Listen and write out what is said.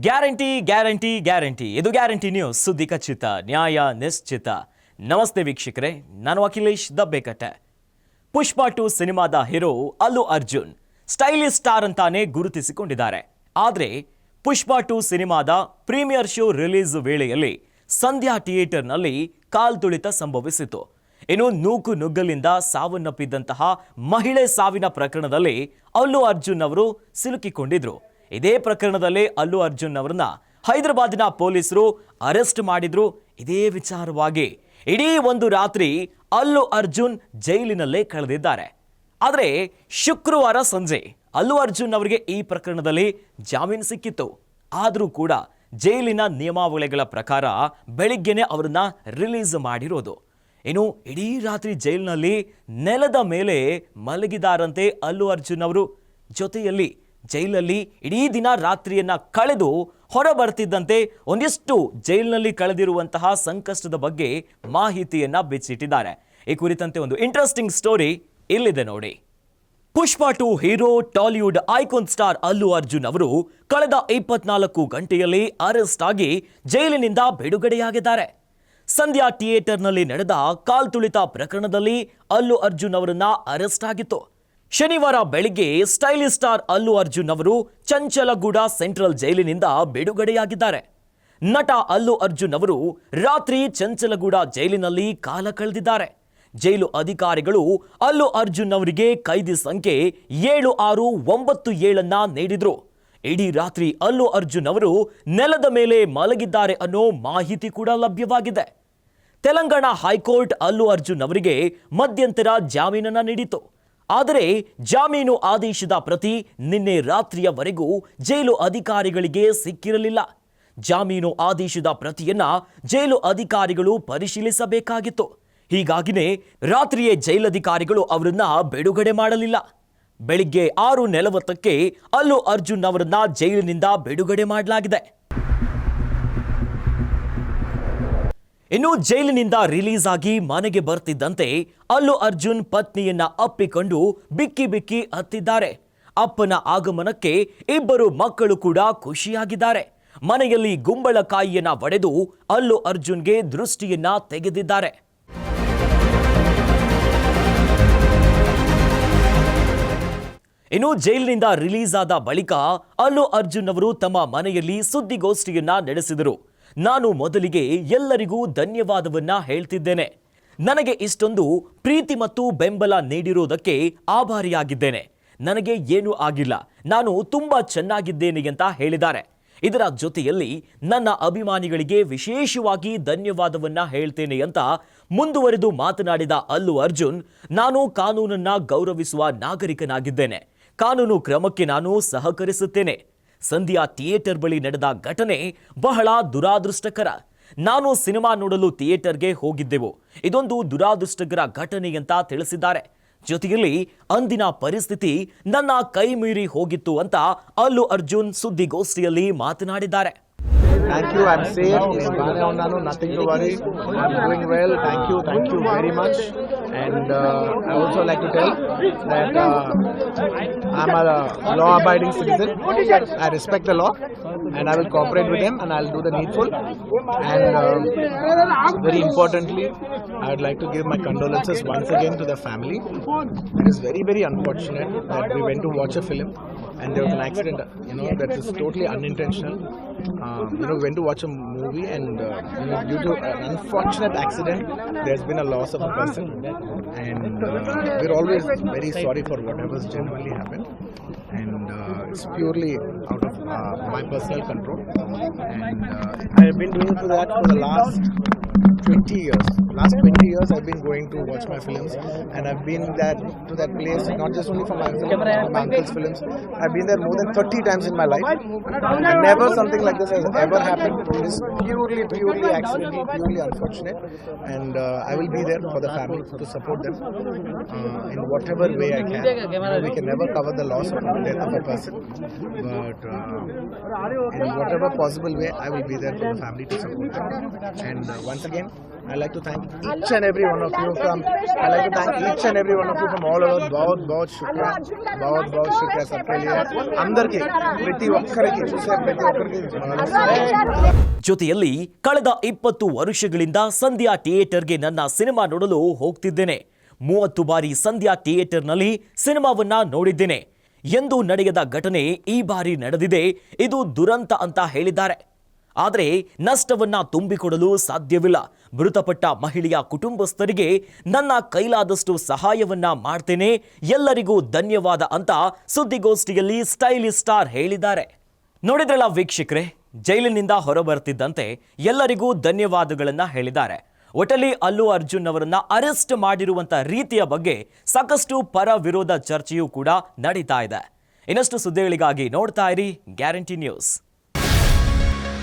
Guarantee guarantee guarantee. ಇದು guarantee news. ಸುದ್ದಿ ಖಚಿತ, ನ್ಯಾಯ ನಿಶ್ಚಿತ. ನಮಸ್ತೆ ವೀಕ್ಷಕರೇ, ನಾನು ಅಖಿಲೇಶ್ ದಬ್ಬೆಕಟ್ಟೆ. ಪುಷ್ಪ ಟು ಸಿನಿಮಾದ hero Allu Arjun, stylish star ಅಂತಾನೆ ಗುರುತಿಸಿಕೊಂಡಿದ್ದಾರೆ. ಆದರೆ, ಪುಷ್ಪ ಟು ಸಿನಿಮಾದ ಪ್ರೀಮಿಯರ್ ಶೋ ರಿಲೀಸ್ ವೇಳೆಯಲ್ಲಿ ಸಂಧ್ಯಾ ಥಿಯೇಟರ್ನಲ್ಲಿ ಕಾಲ್ತುಳಿತ ಸಂಭವಿಸಿತು. ಇನ್ನು ನೂಕು ನುಗ್ಗಲಿಂದ ಸಾವನ್ನಪ್ಪಿದ್ದಂತಹ ಮಹಿಳೆ ಸಾವಿನ ಪ್ರಕರಣದಲ್ಲಿ ಅಲ್ಲು ಅರ್ಜುನ್ ಅವರು ಸಿಲುಕಿಕೊಂಡಿದ್ರು. ಇದೇ ಪ್ರಕರಣದಲ್ಲಿ ಅಲ್ಲು ಅರ್ಜುನ್ ಅವರನ್ನ ಹೈದರಾಬಾದಿನ ಪೊಲೀಸರು ಅರೆಸ್ಟ್ ಮಾಡಿದ್ರು. ಇದೇ ವಿಚಾರವಾಗಿ ಇಡೀ ಒಂದು ರಾತ್ರಿ ಅಲ್ಲು ಅರ್ಜುನ್ ಜೈಲಿನಲ್ಲೇ ಕಳೆದಿದ್ದಾರೆ. ಆದರೆ ಶುಕ್ರವಾರ ಸಂಜೆ ಅಲ್ಲು ಅರ್ಜುನ್ ಅವರಿಗೆ ಈ ಪ್ರಕರಣದಲ್ಲಿ ಜಾಮೀನು ಸಿಕ್ಕಿತ್ತು. ಆದರೂ ಕೂಡ ಜೈಲಿನ ನಿಯಮಾವಳಿಗಳ ಪ್ರಕಾರ ಬೆಳಿಗ್ಗೆನೆ ಅವರನ್ನ ರಿಲೀಸ್ ಮಾಡಿರೋದು. ಇನ್ನು ಇಡೀ ರಾತ್ರಿ ಜೈಲಿನಲ್ಲಿ ನೆಲದ ಮೇಲೆ ಮಲಗಿದಾರಂತೆ ಅಲ್ಲು ಅರ್ಜುನ್ ಅವರು. ಜೊತೆಯಲ್ಲಿ ಜೈಲಲ್ಲಿ ಇಡೀ ದಿನ ರಾತ್ರಿಯನ್ನ ಕಳೆದು ಹೊರ ಬರ್ತಿದ್ದಂತೆ ಒಂದಿಷ್ಟು ಜೈಲಿನಲ್ಲಿ ಕಳೆದಿರುವಂತಹ ಸಂಕಷ್ಟದ ಬಗ್ಗೆ ಮಾಹಿತಿಯನ್ನ ಬಿಚ್ಚಿಟ್ಟಿದ್ದಾರೆ. ಈ ಕುರಿತಂತೆ ಒಂದು ಇಂಟ್ರೆಸ್ಟಿಂಗ್ ಸ್ಟೋರಿ ಇಲ್ಲಿದೆ ನೋಡಿ. Pushpa two hero Tollywood icon star Allu Arjun ಅವರು ಕಳೆದ ಇಪ್ಪತ್ನಾಲ್ಕು ಗಂಟೆಯಲ್ಲಿ ಅರೆಸ್ಟ್ ಆಗಿ ಜೈಲಿನಿಂದ ಬಿಡುಗಡೆಯಾಗಿದ್ದಾರೆ. ಸಂಧ್ಯಾ ಥಿಯೇಟರ್ನಲ್ಲಿ ನಡೆದ ಕಾಲ್ತುಳಿತ ಪ್ರಕರಣದಲ್ಲಿ ಅಲ್ಲು ಅರ್ಜುನ್ ಅವರನ್ನ ಅರೆಸ್ಟ್ ಆಗಿತ್ತು. ಶನಿವಾರ ಬೆಳಿಗ್ಗೆ ಸ್ಟೈಲಿಶ್ ಸ್ಟಾರ್ ಅಲ್ಲು ಅರ್ಜುನ್ ಅವರು ಚಂಚಲಗೂಡ ಸೆಂಟ್ರಲ್ ಜೈಲಿನಿಂದ ಬಿಡುಗಡೆಯಾಗಿದ್ದಾರೆ. ನಟ ಅಲ್ಲು ಅರ್ಜುನ್ ಅವರು ರಾತ್ರಿ ಚಂಚಲಗೂಡ ಜೈಲಿನಲ್ಲಿ ಕಾಲ ಕಳೆದಿದ್ದಾರೆ. ಜೈಲು ಅಧಿಕಾರಿಗಳು ಅಲ್ಲು ಅರ್ಜುನ್ ಅವರಿಗೆ ಕೈದಿ ಸಂಖ್ಯೆ ಏಳು ಆರು ಒಂಬತ್ತು ಏಳನ್ನ ನೀಡಿದ್ರು. ಇಡೀ ರಾತ್ರಿ ಅಲ್ಲು ಅರ್ಜುನ್ ಅವರು ನೆಲದ ಮೇಲೆ ಮಲಗಿದ್ದಾರೆ ಅನ್ನೋ ಮಾಹಿತಿ ಕೂಡ ಲಭ್ಯವಾಗಿದೆ. ತೆಲಂಗಾಣ ಹೈಕೋರ್ಟ್ ಅಲ್ಲು ಅರ್ಜುನ್ ಅವರಿಗೆ ಮಧ್ಯಂತರ ಜಾಮೀನನ್ನ ನೀಡಿತು ಆದರೆ ಜಾಮೀನು ಆದೇಶದ ಪ್ರತಿ ನಿನ್ನೆ ರಾತ್ರಿಯವರೆಗೂ ಜೈಲು ಅಧಿಕಾರಿಗಳಿಗೆ ಸಿಕ್ಕಿರಲಿಲ್ಲ. ಜಾಮೀನು ಆದೇಶದ ಪ್ರತಿಯನ್ನ ಜೈಲು ಅಧಿಕಾರಿಗಳು ಪರಿಶೀಲಿಸಬೇಕಾಗಿತ್ತು. ಹೀಗಾಗಿನೇ ರಾತ್ರಿಯೇ ಜೈಲಧಿಕಾರಿಗಳು ಅವರನ್ನ ಬಿಡುಗಡೆ ಮಾಡಲಿಲ್ಲ. ಬೆಳಿಗ್ಗೆ ಆರು ನೆಲವತ್ತಕ್ಕೆ ಅಲ್ಲು ಅರ್ಜುನ್ ಅವರನ್ನ ಜೈಲಿನಿಂದ ಬಿಡುಗಡೆ ಮಾಡಲಾಗಿದೆ. ಇನ್ನು ಜೈಲಿನಿಂದ ರಿಲೀಸ್ ಆಗಿ ಮನೆಗೆ ಬರ್ತಿದ್ದಂತೆ ಅಲ್ಲು ಅರ್ಜುನ್ ಪತ್ನಿಯನ್ನ ಅಪ್ಪಿಕೊಂಡು ಬಿಕ್ಕಿ ಬಿಕ್ಕಿ ಹತ್ತಿದ್ದಾರೆ. ಅಪ್ಪನ ಆಗಮನಕ್ಕೆ ಇಬ್ಬರು ಮಕ್ಕಳು ಕೂಡ ಖುಷಿಯಾಗಿದ್ದಾರೆ. ಮನೆಯಲ್ಲಿ ಗುಂಬಳಕಾಯಿಯನ್ನ ಒಡೆದು ಅಲ್ಲು ಅರ್ಜುನ್ಗೆ ದೃಷ್ಟಿಯನ್ನ ತೆಗೆದಿದ್ದಾರೆ. ಇನ್ನು ಜೈಲಿನಿಂದ ರಿಲೀಸ್ ಆದ ಬಳಿಕ ಅಲ್ಲು ಅರ್ಜುನ್ ಅವರು ತಮ್ಮ ಮನೆಯಲ್ಲಿ ಸುದ್ದಿಗೋಷ್ಠಿಯನ್ನ ನಡೆಸಿದರು. ನಾನು ಮೊದಲಿಗೆ ಎಲ್ಲರಿಗೂ ಧನ್ಯವಾದವನ್ನ ಹೇಳ್ತಿದ್ದೇನೆ. ನನಗೆ ಇಷ್ಟೊಂದು ಪ್ರೀತಿ ಮತ್ತು ಬೆಂಬಲ ನೀಡಿರುವುದಕ್ಕೆ ಆಭಾರಿಯಾಗಿದ್ದೇನೆ. ನನಗೆ ಏನೂ ಆಗಿಲ್ಲ. ನಾನು ತುಂಬಾ ಚೆನ್ನಾಗಿದ್ದೇನೆ ಅಂತ ಹೇಳಿದ್ದಾರೆ. ಇದರ ಜೊತೆಯಲ್ಲಿ ನನ್ನ ಅಭಿಮಾನಿಗಳಿಗೆ ವಿಶೇಷವಾಗಿ ಧನ್ಯವಾದವನ್ನ ಹೇಳ್ತೇನೆ ಅಂತ ಮುಂದುವರೆದು ಮಾತನಾಡಿದ ಅಲ್ಲು ಅರ್ಜುನ್, ನಾನು ಕಾನೂನನ್ನ ಗೌರವಿಸುವ ನಾಗರಿಕನಾಗಿದ್ದೇನೆ. ಕಾನೂನು ಕ್ರಮಕ್ಕೆ ನಾನು ಸಹಕರಿಸುತ್ತೇನೆ. ಸಂಧ್ಯಾ ಥಿಯೇಟರ್ ಬಳಿ ನಡೆದ ಘಟನೆ ಬಹಳ ದುರಾದೃಷ್ಟಕರ ನಾನು ಸಿನಿಮಾ ನೋಡಲು ಥಿಯೇಟರ್ಗೆ ಹೋಗಿದ್ದೆವು ಇದೊಂದು ದುರಾದೃಷ್ಟಕರ ಘಟನೆ ಅಂತ ತಿಳಿಸಿದ್ದಾರೆ ಜೊತೆಯಲ್ಲಿ ಅಂದಿನ ಪರಿಸ್ಥಿತಿ ನನ್ನ ಕೈ ಮೀರಿ ಹೋಗಿತ್ತು ಅಂತ ಅಲ್ಲು ಅರ್ಜುನ್ ಸುದ್ದಿಗೋಷ್ಠಿಯಲ್ಲಿ ಮಾತನಾಡಿದ್ದಾರೆ Thank you. I'm safe. To worry I I'm doing well. Thank you. Thank you very much. And uh, I also like to tell that uh, I'm a law-abiding citizen. I respect the law, and I will cooperate with them, and I'll do the needful. And uh, very importantly, I would like to give my condolences once again to the family. It is very, very unfortunate that we went to watch a film and there was an accident. You know that is totally unintentional. Um, you know, we went to watch a movie and uh, you know, due to an unfortunate accident, there's been a loss of a person, and uh, we're always very sorry for whatever's genuinely happened. And uh, it's purely out of uh, my personal control. And uh, I've been doing that for the last 20 years. Last 20 years, I've been going to watch my films, and I've been that to that place not just only for my film, my uncle's films. I've been there more than 30 times in my life, and never something like this has ever happened. It is purely, purely accidental, purely unfortunate, and uh, I will be there for the family to support them uh, in whatever way I can. You know, we can never cover the loss of the death of a person, but uh, in whatever possible way, I will be there for the family to support them. And uh, once again, I like to thank each and every one of you from I like to thank each and every one of you from all over. बहुत बहुत शुक्रिया बहुत बहुत शुक्रिया सबके लिए अंदर ಪ್ರತಿ ಒಕ್ಕರಿಗೆ ಚೂಸೆ ಪ್ರತಿ ಒಕ್ಕರಿಗೆ ಜೊತೆಯಲ್ಲಿ ಕಳೆದ ಇಪ್ಪತ್ತು ವರ್ಷಗಳಿಂದ ಸಂಧ್ಯಾ ಥಿಯೇಟರ್ಗೆ ನನ್ನ ಸಿನಿಮಾ ನೋಡಲು ಹೋಗ್ತಿದ್ದೇನೆ. ಮೂವತ್ತು ಬಾರಿ ಸಂಧ್ಯಾ ಥಿಯೇಟರ್ನಲ್ಲಿ ಸಿನಿಮಾವನ್ನ ನೋಡಿದ್ದೇನೆ. ಎಂದು ನಡೆಯದ ಘಟನೆ ಈ ಬಾರಿ ನಡೆದಿದೆ. ಇದು ದುರಂತ ಅಂತ ಹೇಳಿದ್ದಾರೆ. ಆದರೆ ನಷ್ಟವನ್ನ ತುಂಬಿಕೊಡಲು ಸಾಧ್ಯವಿಲ್ಲ. ಮೃತಪಟ್ಟ ಮಹಿಳೆಯ ಕುಟುಂಬಸ್ಥರಿಗೆ ನನ್ನ ಕೈಲಾದಷ್ಟು ಸಹಾಯವನ್ನ ಮಾಡ್ತೇನೆ. ಎಲ್ಲರಿಗೂ ಧನ್ಯವಾದ ಅಂತ ಸುದ್ದಿಗೋಷ್ಠಿಯಲ್ಲಿ ಸ್ಟೈಲಿಶ್ ಸ್ಟಾರ್ ಹೇಳಿದ್ದಾರೆ. ನೋಡಿದ್ರಲ್ಲ ವೀಕ್ಷಕರೇ, ಜೈಲಿನಿಂದ ಹೊರಬರ್ತಿದ್ದಂತೆ ಎಲ್ಲರಿಗೂ ಧನ್ಯವಾದಗಳನ್ನ ಹೇಳಿದ್ದಾರೆ. ಒಟಲಿ ಅಲ್ಲು ಅರ್ಜುನ್ ಅವರನ್ನ ಅರೆಸ್ಟ್ ಮಾಡಿರುವಂತ ರೀತಿಯ ಬಗ್ಗೆ ಸಾಕಷ್ಟು ಪರ ವಿರೋಧ ಚರ್ಚೆಯೂ ಕೂಡ ನಡೀತಾ ಇದೆ. ಇನ್ನಷ್ಟು ಸುದ್ದಿಗಳಿಗಾಗಿ ನೋಡ್ತಾ ಇರಿ ಗ್ಯಾರಂಟಿ ನ್ಯೂಸ್.